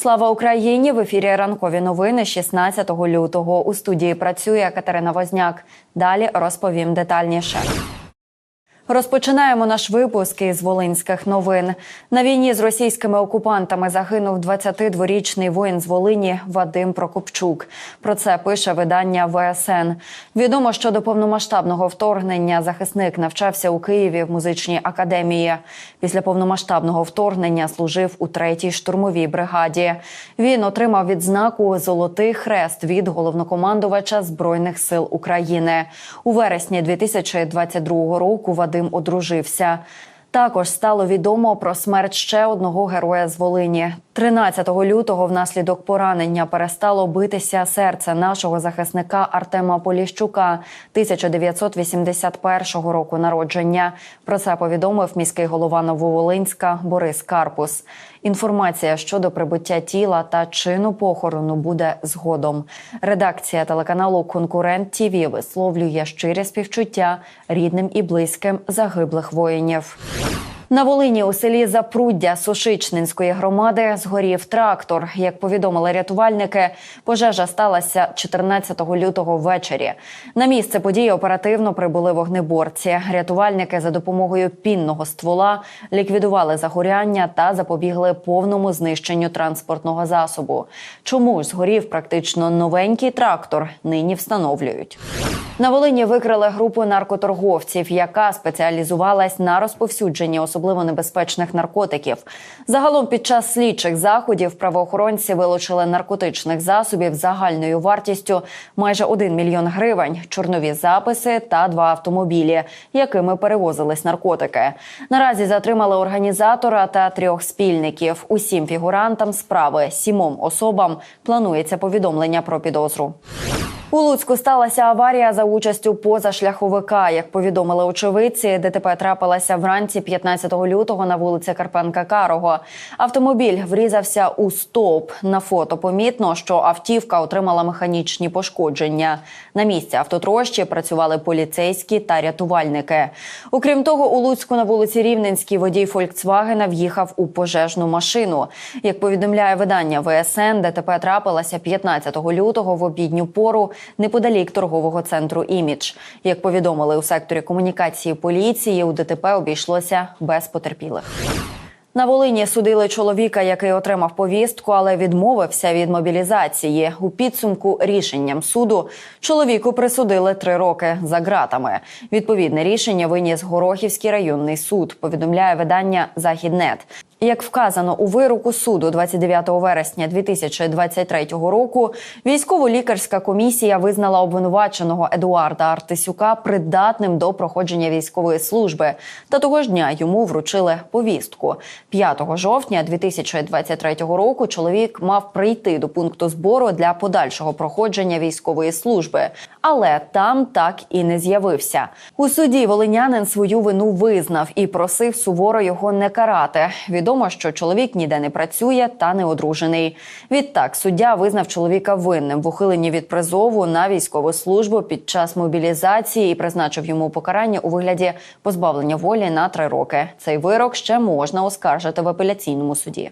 Слава Україні! В ефірі ранкові новини 16 лютого. У студії працює Катерина Возняк. Далі розповім детальніше. Розпочинаємо наш випуск із Волинських новин. На війні з російськими окупантами загинув 22-річний воїн з Волині Вадим Прокопчук. Про це пише видання ВСН. Відомо, що до повномасштабного вторгнення захисник навчався у Києві в музичній академії. Після повномасштабного вторгнення служив у третій штурмовій бригаді. Він отримав відзнаку Золотий хрест від головнокомандувача збройних сил України. У вересні 2022 року Вадим одружився. Також стало відомо про смерть ще одного героя з Волині. 13 лютого внаслідок поранення перестало битися серце нашого захисника Артема Поліщука 1981 року народження. Про це повідомив міський голова Нововолинська Борис Карпус. Інформація щодо прибуття тіла та чину похорону буде згодом. Редакція телеканалу Конкурент ТІВІ висловлює щире співчуття рідним і близьким загиблих воїнів. На Волині у селі Запруддя Сушичнинської громади згорів трактор. Як повідомили рятувальники, пожежа сталася 14 лютого ввечері. На місце події оперативно прибули вогнеборці. Рятувальники за допомогою пінного ствола ліквідували загоряння та запобігли повному знищенню транспортного засобу. Чому ж згорів практично новенький трактор? Нині встановлюють. На Волині викрили групу наркоторговців, яка спеціалізувалась на розповсюдженні особливо небезпечних наркотиків. Загалом під час слідчих заходів правоохоронці вилучили наркотичних засобів загальною вартістю майже 1 мільйон гривень, чорнові записи та два автомобілі, якими перевозились наркотики. Наразі затримали організатора та трьох спільників. Усім фігурантам справи сімом особам планується повідомлення про підозру. У Луцьку сталася аварія за участю позашляховика. Як повідомили очевидці, ДТП трапилася вранці 15 лютого на вулиці Карпенка Карого. Автомобіль врізався у стовп. На фото помітно, що автівка отримала механічні пошкодження. На місці автотрощі працювали поліцейські та рятувальники. Окрім того, у Луцьку на вулиці Рівненській водій Фольксвагена в'їхав у пожежну машину. Як повідомляє видання ВСН, ДТП трапилася 15 лютого в обідню пору неподалік торгового центру Імідж. Як повідомили у секторі комунікації поліції, у ДТП обійшлося без потерпілих. На Волині судили чоловіка, який отримав повістку, але відмовився від мобілізації. У підсумку рішенням суду чоловіку присудили три роки за ґратами. Відповідне рішення виніс Горохівський районний суд. Повідомляє видання Західнет. Як вказано у вироку суду 29 вересня 2023 року, військово-лікарська комісія визнала обвинуваченого Едуарда Артисюка придатним до проходження військової служби. Та того ж дня йому вручили повістку. 5 жовтня 2023 року чоловік мав прийти до пункту збору для подальшого проходження військової служби, але там так і не з'явився. У суді волинянин свою вину визнав і просив суворо його не карати. Відомо, що чоловік ніде не працює та не одружений. Відтак суддя визнав чоловіка винним в ухиленні від призову на військову службу під час мобілізації і призначив йому покарання у вигляді позбавлення волі на три роки. Цей вирок ще можна оскаржити в апеляційному суді.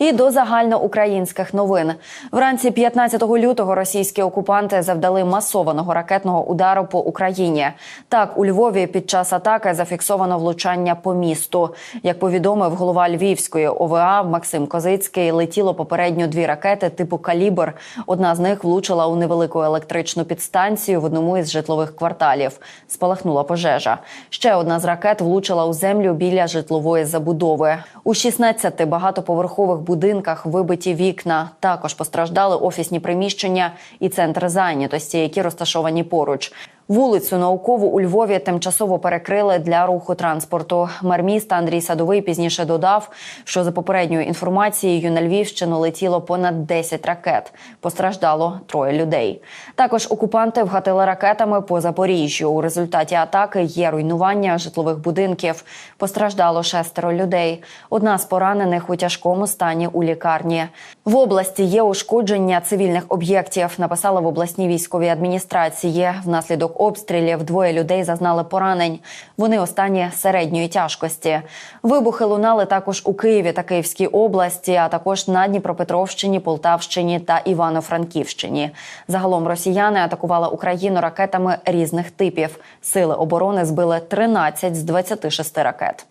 І до загальноукраїнських новин вранці 15 лютого російські окупанти завдали масованого ракетного удару по Україні. Так у Львові під час атаки зафіксовано влучання по місту. Як повідомив голова Львівської ОВА Максим Козицький, летіло попередньо дві ракети типу Калібр. Одна з них влучила у невелику електричну підстанцію в одному із житлових кварталів. Спалахнула пожежа. Ще одна з ракет влучила у землю біля житлової забудови. У 16 багатоповерхових будинках вибиті вікна. Також постраждали офісні приміщення і центр зайнятості, які розташовані поруч. Вулицю наукову у Львові тимчасово перекрили для руху транспорту. Мер міста Андрій Садовий пізніше додав, що за попередньою інформацією на Львівщину летіло понад 10 ракет. Постраждало троє людей. Також окупанти вгатили ракетами по Запоріжжю. У результаті атаки є руйнування житлових будинків. Постраждало шестеро людей. Одна з поранених у тяжкому стані у лікарні. В області є ушкодження цивільних об'єктів. Написали в обласній військовій адміністрації внаслідок обстрілів двоє людей зазнали поранень. Вони останні середньої тяжкості. Вибухи лунали також у Києві та Київській області, а також на Дніпропетровщині, Полтавщині та Івано-Франківщині. Загалом росіяни атакували Україну ракетами різних типів. Сили оборони збили 13 з 26 ракет.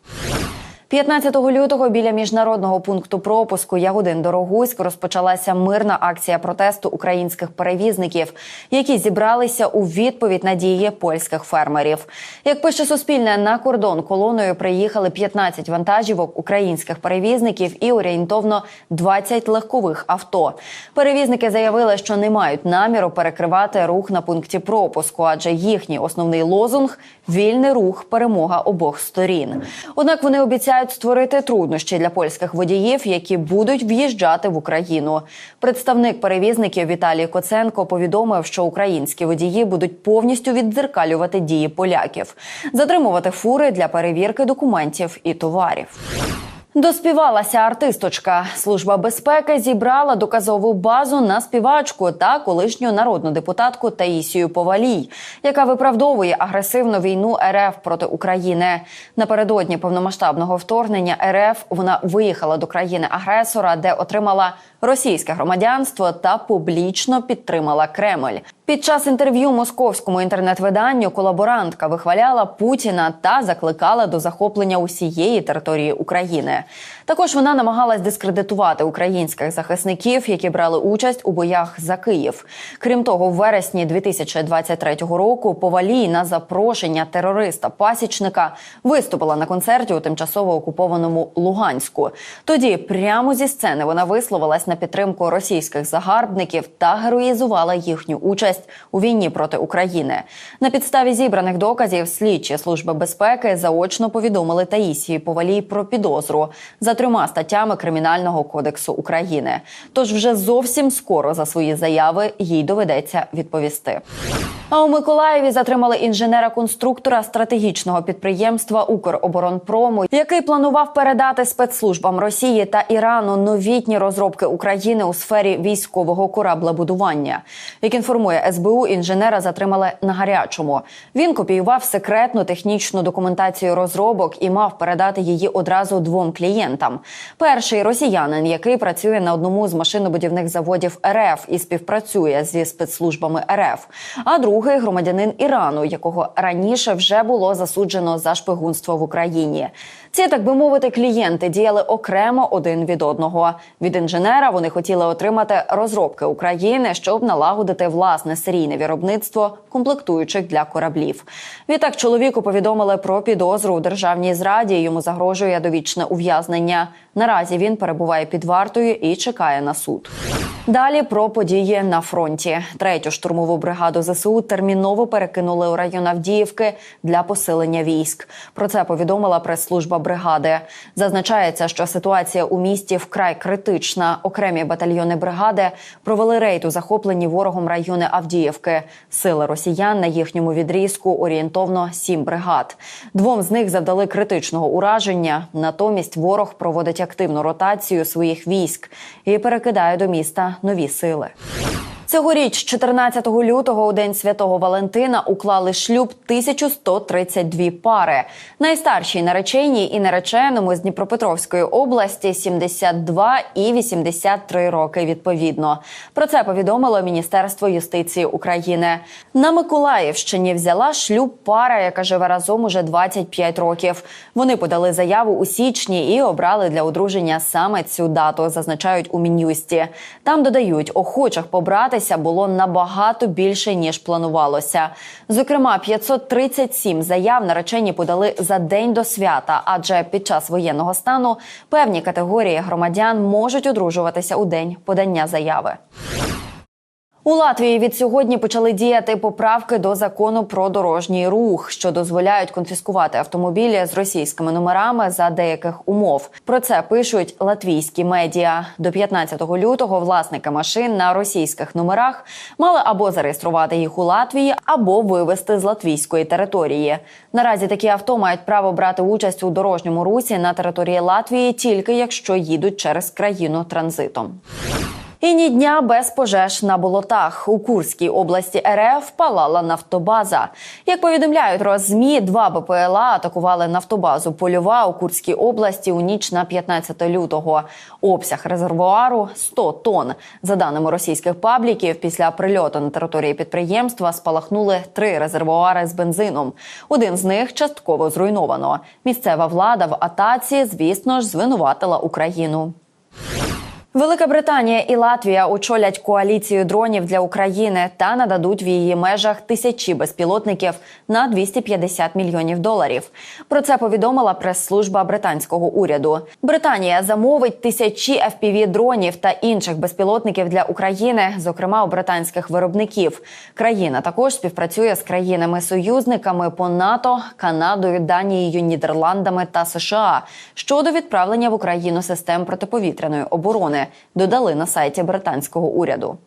15 лютого біля міжнародного пункту пропуску Ягодин Дорогуськ розпочалася мирна акція протесту українських перевізників, які зібралися у відповідь на дії польських фермерів. Як пише Суспільне, на кордон колоною приїхали 15 вантажівок українських перевізників і орієнтовно 20 легкових авто. Перевізники заявили, що не мають наміру перекривати рух на пункті пропуску, адже їхній основний лозунг вільний рух, перемога обох сторін. Однак вони обіцяють створити труднощі для польських водіїв, які будуть в'їжджати в Україну. Представник перевізників Віталій Коценко повідомив, що українські водії будуть повністю віддзеркалювати дії поляків, затримувати фури для перевірки документів і товарів. Доспівалася артисточка. Служба безпеки зібрала доказову базу на співачку та колишню народну депутатку Таїсію Повалій, яка виправдовує агресивну війну РФ проти України. Напередодні повномасштабного вторгнення РФ вона виїхала до країни агресора, де отримала російське громадянство та публічно підтримала Кремль. Під час інтерв'ю московському інтернет-виданню колаборантка вихваляла Путіна та закликала до захоплення усієї території України. Також вона намагалась дискредитувати українських захисників, які брали участь у боях за Київ. Крім того, в вересні 2023 року Повалій на запрошення терориста пасічника виступила на концерті у тимчасово окупованому Луганську. Тоді прямо зі сцени вона висловилась на підтримку російських загарбників та героїзувала їхню участь у війні проти України. На підставі зібраних доказів слідчі служби безпеки заочно повідомили Таїсії Повалій про підозру за трьома статтями Кримінального кодексу України. Тож вже зовсім скоро за свої заяви їй доведеться відповісти. А у Миколаєві затримали інженера-конструктора стратегічного підприємства Укроборонпрому, який планував передати спецслужбам Росії та Ірану новітні розробки України у сфері військового кораблебудування. Як інформує СБУ, інженера затримали на гарячому. Він копіював секретну технічну документацію розробок і мав передати її одразу двом клієнтам. Перший росіянин, який працює на одному з машинобудівних заводів РФ і співпрацює зі спецслужбами РФ. А другий громадянин Ірану, якого раніше вже було засуджено за шпигунство в Україні. Ці, так би мовити, клієнти діяли окремо один від одного. Від інженера вони хотіли отримати розробки України, щоб налагодити власне серійне виробництво комплектуючих для кораблів. Відтак чоловіку повідомили про підозру у державній зраді. Йому загрожує довічне ув'язнення. Наразі він перебуває під вартою і чекає на суд. Далі про події на фронті. Третю штурмову бригаду ЗСУ терміново перекинули у район Авдіївки для посилення військ. Про це повідомила прес-служба бригади. Зазначається, що ситуація у місті вкрай критична. Окремі батальйони бригади провели рейд у захоплені ворогом райони Авдіївки. Сили росіян на їхньому відрізку орієнтовно сім бригад. Двом з них завдали критичного ураження. Натомість ворог проводить активну ротацію своїх військ і перекидає до міста нові сили. Цьогоріч, 14 лютого, у день святого Валентина, уклали шлюб 1132 пари. Найстаршій нареченій і нареченому з Дніпропетровської області 72 і 83 роки. Відповідно, про це повідомило Міністерство юстиції України. На Миколаївщині взяла шлюб пара, яка живе разом уже 25 років. Вони подали заяву у січні і обрали для одруження саме цю дату. Зазначають у мін'юсті. Там додають охочих побрати було набагато більше ніж планувалося. Зокрема, 537 заяв наречені подали за день до свята, адже під час воєнного стану певні категорії громадян можуть одружуватися у день подання заяви. У Латвії від сьогодні почали діяти поправки до закону про дорожній рух, що дозволяють конфіскувати автомобілі з російськими номерами за деяких умов. Про це пишуть латвійські медіа. До 15 лютого власники машин на російських номерах мали або зареєструвати їх у Латвії, або вивезти з латвійської території. Наразі такі авто мають право брати участь у дорожньому русі на території Латвії тільки якщо їдуть через країну транзитом. І ні дня без пожеж на болотах у Курській області РФ палала нафтобаза. Як повідомляють роззмі, два БПЛА атакували нафтобазу Польова у Курській області у ніч на 15 лютого. Обсяг резервуару 100 тонн. За даними російських пабліків, після прильоту на території підприємства спалахнули три резервуари з бензином. Один з них частково зруйновано. Місцева влада в атаці, звісно ж, звинуватила Україну. Велика Британія і Латвія очолять коаліцію дронів для України та нададуть в її межах тисячі безпілотників на 250 мільйонів доларів. Про це повідомила прес-служба британського уряду. Британія замовить тисячі fpv дронів та інших безпілотників для України, зокрема у британських виробників. Країна також співпрацює з країнами-союзниками по НАТО, Канадою, Данією, Нідерландами та США щодо відправлення в Україну систем протиповітряної оборони. Додали на сайті британського уряду.